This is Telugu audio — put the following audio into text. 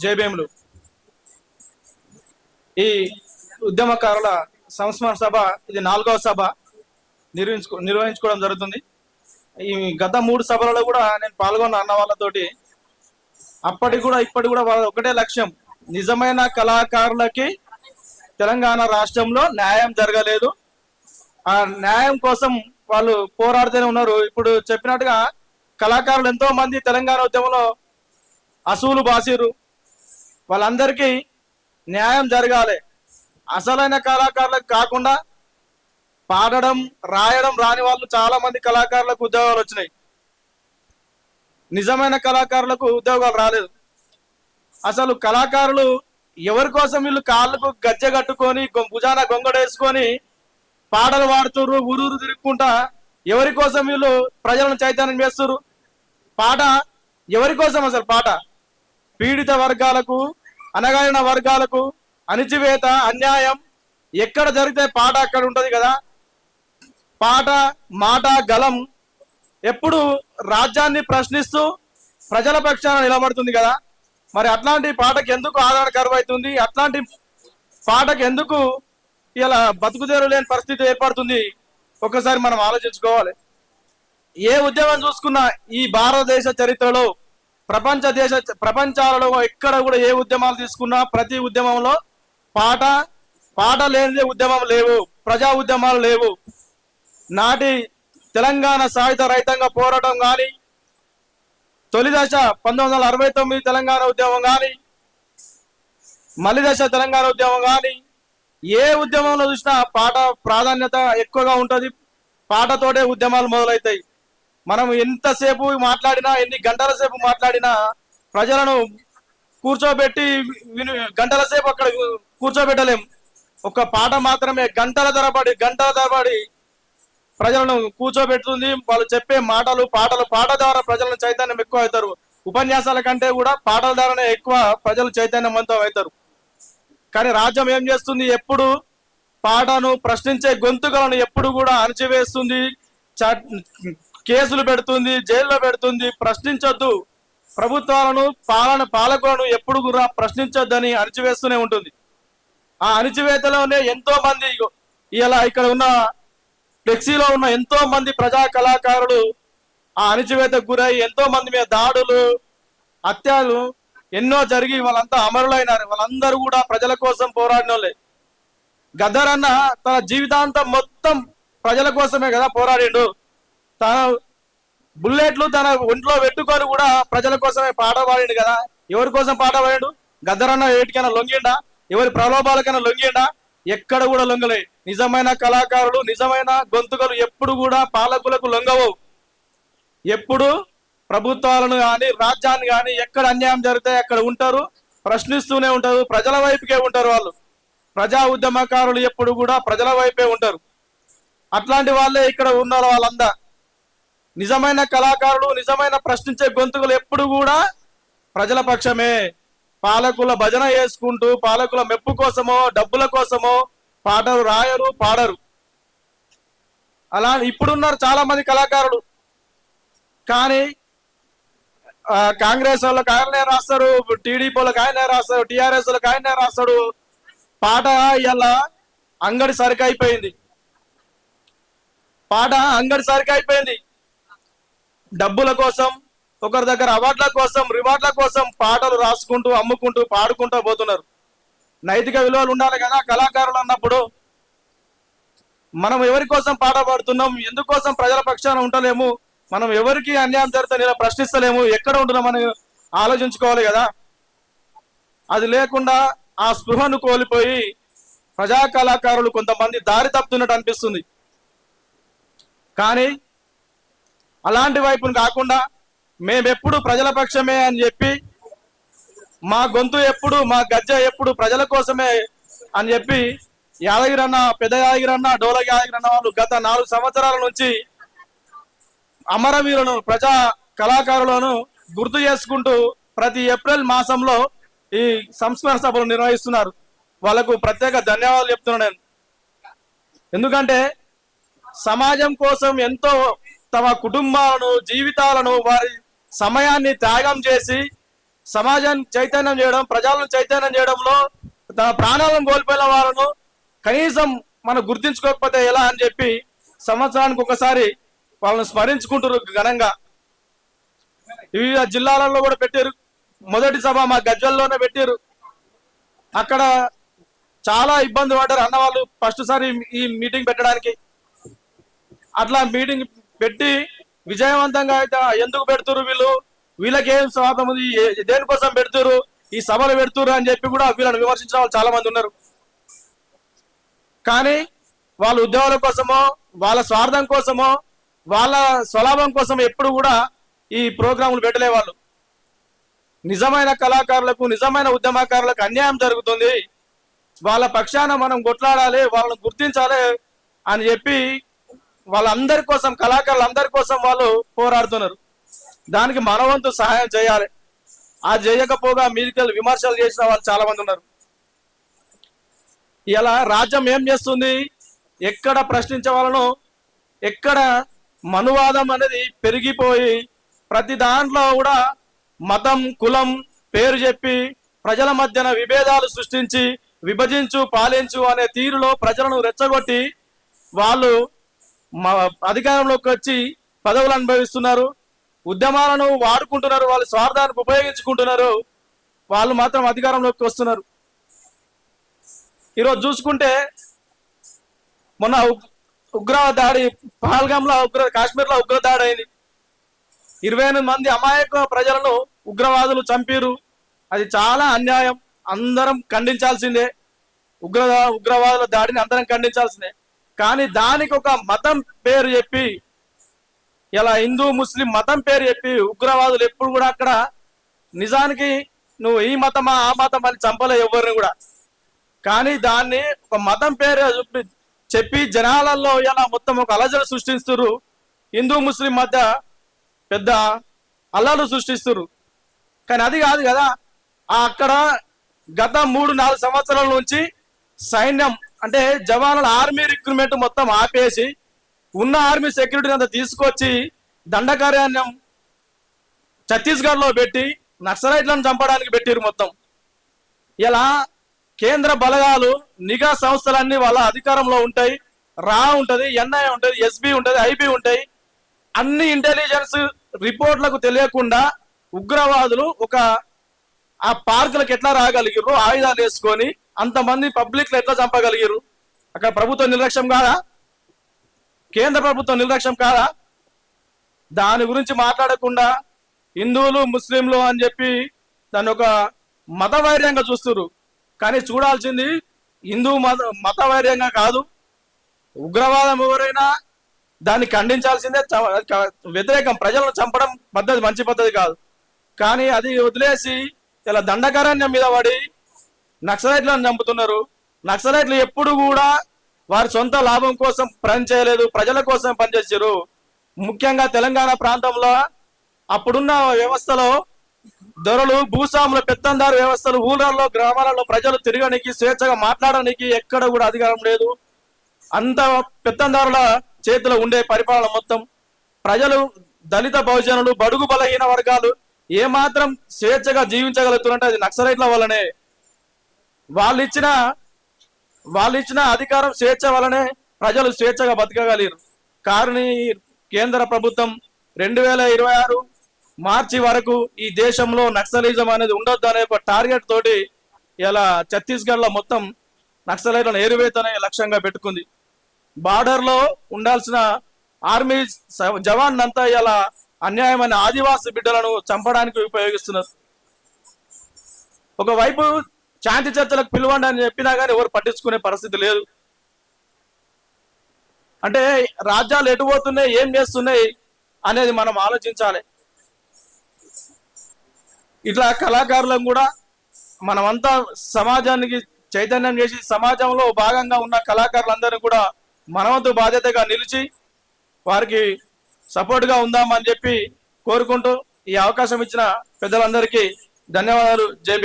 జేబీఎంలు ఈ ఉద్యమకారుల సంస్మరణ సభ ఇది నాలుగవ సభ నిర్వహించుకో నిర్వహించుకోవడం జరుగుతుంది. ఈ గత మూడు సభలలో కూడా నేను పాల్గొన్న అన్న వాళ్ళతోటి అప్పటికి కూడా ఇప్పటికి కూడా వాళ్ళ ఒకటే లక్ష్యం. నిజమైన కళాకారులకి తెలంగాణ రాష్ట్రంలో న్యాయం జరగలేదు. ఆ న్యాయం కోసం వాళ్ళు పోరాడుతూనే ఉన్నారు. ఇప్పుడు చెప్పినట్టుగా కళాకారులు ఎంతో మంది తెలంగాణ ఉద్యమంలో అసూలు బాసిరు వాళ్ళందరికీ న్యాయం జరగాలి. అసలైన కళాకారులకు కాకుండా పాడడం రాయడం రాని వాళ్ళు చాలా మంది కళాకారులకు ఉద్యోగాలు వచ్చినాయి. నిజమైన కళాకారులకు ఉద్యోగాలు రాలేదు. అసలు కళాకారులు ఎవరి కోసం వీళ్ళు కాళ్ళకు గజ్జె కట్టుకొని గొ- భుజాన గొంగడేసుకొని పాటలు పాడుతుర్రు ఊరూరు తిరుక్కుంటా ఎవరి కోసం వీళ్ళు ప్రజలను చైతన్యం చేస్తుర్రు? పాట ఎవరి కోసం అసలు పాట? పీడిత వర్గాలకు అనగారిన వర్గాలకు అణిచివేత అన్యాయం. ఎక్కడ జరిగితే పాట అక్కడ ఉంటుంది కదా. పాట మాట గలం ఎప్పుడు రాజ్యాన్ని ప్రశ్నిస్తూ ప్రజల పక్షాన నిలబడుతుంది కదా. మరి అట్లాంటి పాటకు ఎందుకు ఆదరణ కరువు అవుతుంది అట్లాంటి పాటకు ఎందుకు ఇలా బతుకుదేరు లేని పరిస్థితి ఏర్పడుతుంది? ఒకసారి మనం ఆలోచించుకోవాలి. ఏ ఉద్యమం చూసుకున్నా ఈ భారతదేశ చరిత్రలో ప్రపంచ దేశ ప్రపంచాలలో ఎక్కడ కూడా ఏ ఉద్యమాలు తీసుకున్నా ప్రతి ఉద్యమంలో పాట పాట లేనిదే ఉద్యమం లేవు ప్రజా ఉద్యమాలు లేవు. నాటి తెలంగాణ సాయుధ రైతంగా పోరాటం కానీ తొలి దశ పంతొమ్మిది వందల అరవై తొమ్మిది తెలంగాణ ఉద్యమం కానీ మలి దశ తెలంగాణ ఉద్యమం కానీ ఏ ఉద్యమంలో చూసినా పాట ప్రాధాన్యత ఎక్కువగా ఉంటుంది పాటతోటే ఉద్యమాలు మొదలవుతాయి మనం ఎంతసేపు మాట్లాడినా ఎన్ని గంటల సేపు మాట్లాడినా ప్రజలను కూర్చోబెట్టి విను గంటల సేపు అక్కడ కూర్చోబెట్టలేం. ఒక పాట మాత్రమే గంటల తరబడి గంటల తరబడి ప్రజలను కూర్చోబెడుతుంది. వాళ్ళు చెప్పే మాటలు పాటలు పాట ద్వారా ప్రజలను చైతన్యం ఎక్కువ అవుతారు ఉపన్యాసాల కంటే కూడా పాటల ద్వారానే ఎక్కువ ప్రజలు చైతన్యవంతం అవుతారు కానీ రాజ్యం ఏం చేస్తుంది? ఎప్పుడు పాటను ప్రశ్నించే గొంతుకలను ఎప్పుడు కూడా అణచివేస్తుంది. కేసులు పెడుతుంది జైల్లో పెడుతుంది ప్రశ్నించొద్దు. ప్రభుత్వాలను పాలన పాలకులను ఎప్పుడు కూడా ప్రశ్నించొద్దని అణచివేస్తూనే ఉంటుంది. ఆ అణిచివేతలోనే ఎంతో మంది ఇలా ఇక్కడ ఉన్న ఫ్లెక్సీలో ఉన్న ఎంతో మంది ప్రజా కళాకారులు ఆ అణిచివేతకు గురై ఎంతో మంది మీద దాడులు హత్యలు ఎన్నో జరిగి వాళ్ళంతా అమరులైనారు. వాళ్ళందరూ కూడా ప్రజల కోసం పోరాడిన వాళ్ళే గద్దరన్న అన్న తన జీవితాంతం మొత్తం ప్రజల కోసమే కదా పోరాడిండు. తన బుల్లెట్లు తన ఒంట్లో పెట్టుకొని కూడా ప్రజల కోసమే పాట పాడిండు కదా. ఎవరి కోసం పాట పాడాడు? గద్దరన్న ఏటికైనా లొంగిండా? ఎవరి ప్రలోభాలకైనా లొంగిండా? ఎక్కడ కూడా లొంగలే. నిజమైన కళాకారులు నిజమైన గొంతుకలు ఎప్పుడు కూడా పాలకులకు లొంగవు. ఎప్పుడు ప్రభుత్వాలను కానీ రాజ్యాన్ని కానీ ఎక్కడ అన్యాయం జరిగితే అక్కడ ఉంటారు ప్రశ్నిస్తూనే ఉంటారు ప్రజల వైపుకే ఉంటారు వాళ్ళు. ప్రజా ఉద్యమకారులు ఎప్పుడు కూడా ప్రజల వైపే ఉంటారు. అట్లాంటి వాళ్ళే ఇక్కడ ఉన్న వాళ్ళందా నిజమైన కళాకారులు నిజమైన ప్రశ్నించే గొంతుకులు ఎప్పుడు కూడా ప్రజల పక్షమే. పాలకుల భజన చేసుకుంటూ పాలకుల మెప్పు కోసమో డబ్బుల కోసమో పాటలు రాయరు పాడరు. అలా ఇప్పుడున్నారు చాలా మంది కళాకారులు. కానీ కాంగ్రెస్ వాళ్ళకి ఆయననే రాస్తారు టీడీపీ వాళ్ళకి ఆయనే రాస్తారు టీఆర్ఎస్ వాళ్ళకి ఆయనే రాస్తాడు. పాట ఇవాళ అంగడి సరికి అయిపోయింది. పాట అంగడి సరికి అయిపోయింది. డబ్బుల కోసం ఒకరి దగ్గర అవార్డుల కోసం రివార్డుల కోసం పాటలు రాసుకుంటూ అమ్ముకుంటూ పాడుకుంటూ పోతున్నారు. నైతిక విలువలు ఉండాలి కదా కళాకారులు అన్నప్పుడు. మనం ఎవరి కోసం పాట పాడుతున్నాం ఎందుకోసం ప్రజల పక్షాన ఉండలేము మనం ఎవరికి అన్యాయం జరిగితే ఇలా ప్రశ్నిస్తలేము ఎక్కడ ఉంటున్నామని ఆలోచించుకోవాలి కదా. అది లేకుండా ఆ స్పృహను కోల్పోయి ప్రజా కళాకారులు కొంతమంది దారి తప్పుతున్నట్టు అనిపిస్తుంది. కానీ అలాంటి వైపును కాకుండా మేమెప్పుడు ప్రజల పక్షమే అని చెప్పి మా గొంతు ఎప్పుడు మా గజ్జ ఎప్పుడు ప్రజల కోసమే అని చెప్పి యాదగిరన్న పెద్ద యాదగిరన్న డోల యాదగిరన్న వాళ్ళు గత నాలుగు సంవత్సరాల నుంచి అమరవీరులను ప్రజా కళాకారులను గుర్తు చేసుకుంటూ ప్రతి ఏప్రిల్ మాసంలో ఈ సంస్మరణ సభలు నిర్వహిస్తున్నారు. వాళ్ళకు ప్రత్యేక ధన్యవాదాలు చెప్తున్నాను నేను. ఎందుకంటే సమాజం కోసం ఎంతో తమ కుటుంబాలను జీవితాలను వారి సమయాన్ని త్యాగం చేసి సమాజాన్ని చైతన్యం చేయడం ప్రజలను చైతన్యం చేయడంలో తన ప్రాణాలను కోల్పోయిన వాళ్ళను కనీసం మనం గుర్తించుకోకపోతే ఎలా అని చెప్పి సంవత్సరానికి ఒకసారి వాళ్ళని స్మరించుకుంటారు ఘనంగా. వివిధ జిల్లాలలో కూడా పెట్టారు మొదటి సభ మా గజ్వల్లోనే పెట్టారు అక్కడ చాలా ఇబ్బంది పడ్డారు అన్న వాళ్ళు ఫస్ట్ సారి ఈ మీటింగ్ పెట్టడానికి. అట్లా మీటింగ్ పెట్టి విజయవంతంగా అయితే ఎందుకు పెడుతురు వీళ్ళు? వీళ్ళకి ఏం స్వార్థం ఉంది? దేనికోసం పెడుతురు ఈ సభలు పెడుతురు అని చెప్పి కూడా వీళ్ళని విమర్శించిన వాళ్ళు చాలా మంది ఉన్నారు. కానీ వాళ్ళ ఉద్యోగాల కోసమో వాళ్ళ స్వార్థం కోసమో వాళ్ళ స్వలాభం కోసం ఎప్పుడు కూడా ఈ ప్రోగ్రాములు పెట్టలే వాళ్ళు నిజమైన కళాకారులకు నిజమైన ఉద్యమకారులకు అన్యాయం జరుగుతుంది. వాళ్ళ పక్షాన మనం కొట్లాడాలి వాళ్ళని గుర్తించాలి అని చెప్పి వాళ్ళందరి కోసం కళాకారులందరి కోసం వాళ్ళు పోరాడుతున్నారు. దానికి మనవంతు సహాయం చేయాలి. ఆ చేయకపోగా మీరికల్ విమర్శలు చేసిన వాళ్ళు చాలా మంది ఉన్నారు. ఇలా రాజ్యం ఏం చేస్తుంది? ఎక్కడ ప్రశ్నించే వాళ్ళను? ఎక్కడ మనువాదం అనేది పెరిగిపోయి ప్రతి దాంట్లో కూడా మతం కులం పేరు చెప్పి ప్రజల మధ్యన విభేదాలు సృష్టించి విభజించు పాలించు అనే తీరులో ప్రజలను రెచ్చగొట్టి వాళ్ళు అధికారంలోకి వచ్చి పదవులు అనుభవిస్తున్నారు. ఉద్యమాలను వాడుకుంటున్నారు. వాళ్ళ స్వార్థానికి ఉపయోగించుకుంటున్నారు. వాళ్ళు మాత్రం అధికారంలోకి వస్తున్నారు. ఈరోజు చూసుకుంటే మొన్న ఉగ్- ఉగ్రవాద దాడి పహల్గామ్లో ఉగ్ర కాశ్మీర్లో ఉగ్ర దాడి అయింది. ఇరవై ఎనిమిది మంది అమాయక ప్రజలను ఉగ్రవాదులు చంపారు అది చాలా అన్యాయం. అందరం ఖండించాల్సిందే. ఉగ్ర ఉగ్రవాదుల దాడిని అందరం ఖండించాల్సిందే. కానీ దానికి ఒక మతం పేరు చెప్పి ఇలా హిందూ ముస్లిం మతం పేరు చెప్పి ఉగ్రవాదులు ఎప్పుడు కూడా అక్కడ నిజానికి నువ్వు ఈ మతమా ఆ మతం అని చంపలే ఎవరిని కూడా. కానీ దాన్ని ఒక మతం పేరు చెప్పి చెప్పి జనాలలో ఇలా మొత్తం ఒక అలజడి సృష్టిస్తున్నారు హిందూ ముస్లిం మధ్య పెద్ద అల్లలు సృష్టిస్తున్నారు కానీ అది కాదు కదా అక్కడ గత మూడు నాలుగు సంవత్సరాల నుంచి సైన్యం అంటే జవాన్ల ఆర్మీ రిక్రూట్మెంట్ మొత్తం ఆపేసి ఉన్న ఆర్మీ సెక్యూరిటీ అంతా తీసుకొచ్చి దండకార్యాన్యం ఛత్తీస్గఢ్లో పెట్టి నక్సలైట్లను చంపడానికి పెట్టిరు మొత్తం. ఇలా కేంద్ర బలగాలు నిఘా సంస్థలన్నీ వాళ్ళ అధికారంలో ఉంటాయి. రా ఉంటది ఎన్ఐ ఉంటది ఎస్బి ఉంటది ఐబి ఉంటాయి. అన్ని ఇంటెలిజెన్స్ రిపోర్ట్లకు తెలియకుండా ఉగ్రవాదులు ఒక ఆ పార్కులకు ఎట్లా రాగలిగారు ఆయుధాలు వేసుకొని అంతమంది పబ్లిక్లో ఎట్లా చంపగలిగారు అక్కడ ప్రభుత్వం నిర్లక్ష్యం కాదా? కేంద్ర ప్రభుత్వం నిర్లక్ష్యం కాదా? దాని గురించి మాట్లాడకుండా హిందువులు ముస్లింలు అని చెప్పి దాన్ని ఒక మత వైర్యంగా చూస్తున్నారు కానీ చూడాల్సింది హిందూ మత మత వైర్యంగా కాదు. ఉగ్రవాదం ఎవరైనా దాన్ని ఖండించాల్సిందే చ- వ్యతిరేకం. ప్రజలను చంపడం పద్ధతి మంచి పద్ధతి కాదు. కానీ అది వదిలేసి ఇలా దండకారణ్యం మీద పడి నక్సలైట్లను చంపుతున్నారు. నక్సలైట్లు ఎప్పుడు కూడా వారి సొంత లాభం కోసం పని చేయలేదు ప్రజల కోసం పనిచేసారు ముఖ్యంగా తెలంగాణ ప్రాంతంలో అప్పుడున్న వ్యవస్థలో దొరలు భూస్వాముల పెత్తందారు వ్యవస్థలు ఊళ్ళల్లో గ్రామాలలో ప్రజలు తిరగడానికి స్వేచ్ఛగా మాట్లాడడానికి ఎక్కడ కూడా అధికారం లేదు. అంత పెత్తందారుల చేతిలో ఉండే పరిపాలన మొత్తం ప్రజలు దళిత బహుజనులు బడుగు బలహీన వర్గాలు ఏమాత్రం స్వేచ్ఛగా జీవించగలుగుతున్నారంటే అది నక్సలైట్ల వల్లనే. వాళ్ళు ఇచ్చిన వాళ్ళు ఇచ్చిన అధికారం స్వేచ్ఛ వలనే ప్రజలు స్వేచ్ఛగా బతకగలిగారు. కారుని కేంద్ర ప్రభుత్వం రెండు వేల ఇరవై ఆరు మార్చి వరకు ఈ దేశంలో నక్సలిజం అనేది ఉండొద్దు అనే ఒక టార్గెట్ తోటి ఇలా ఛత్తీస్గఢ్లో మొత్తం నక్సలైట్లను ఏరువేతనే లక్ష్యంగా పెట్టుకుంది. బార్డర్లో ఉండాల్సిన ఆర్మీ జవాన్ అంతా ఇలా అన్యాయమైన ఆదివాసి బిడ్డలను చంపడానికి ఉపయోగిస్తున్నారు. ఒకవైపు శాంతి చర్చలకు పిలవండి అని చెప్పినా కానీ ఎవరు పట్టించుకునే పరిస్థితి లేదు. అంటే రాజ్యాలు ఎటు పోతున్నాయి ఏం చేస్తున్నాయి అనేది మనం ఆలోచించాలి. ఇట్లా కళాకారులను కూడా మనమంతా సమాజానికి చైతన్యం చేసి సమాజంలో భాగంగా ఉన్న కళాకారులందరినీ కూడా మనవంతు బాధ్యతగా నిలిచి వారికి సపోర్ట్గా ఉందామని చెప్పి కోరుకుంటూ ఈ అవకాశం ఇచ్చిన పెద్దలందరికీ ధన్యవాదాలు. జై